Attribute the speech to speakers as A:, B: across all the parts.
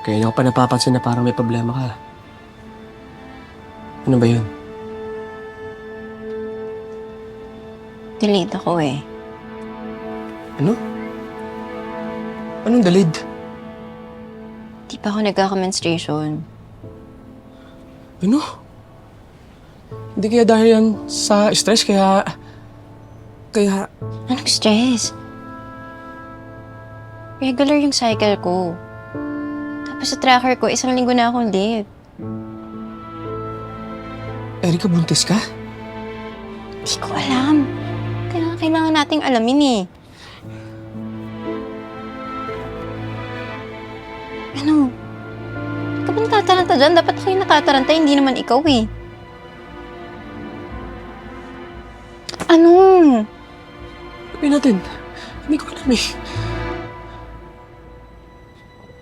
A: Kaya hindi ko pa napapansin na parang may problema ka. Ano ba yun?
B: Delayed ako eh.
A: Ano? Anong dalid?
B: Di pa ako nagkaka-menstruation.
A: Ano? Hindi kaya dahil yan sa stress kaya... Kaya...
B: Anong stress? Regular yung cycle ko. Tapos sa tracker ko, isang linggo na akong late.
A: Erika, buntis ka?
B: Hindi ko alam. Kaya kailangan nating alamin eh. Ano? Ka ba natataranta dyan? Dapat ako yung natataranta, hindi naman ikaw eh. Ano?
A: Sabihin natin. Hindi ko alam eh.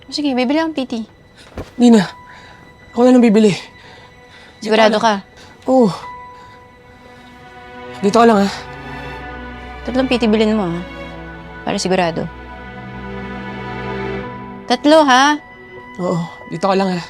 B: Sige, bibili akong PT.
A: Hindi na. Ako na lang bibili.
B: Sigurado ka.
A: Oo. Dito ka lang ha.
B: Tatlong PT bilhin mo ha. Para sigurado. Tatlo ha?
A: Oo. Dito ka lang ha.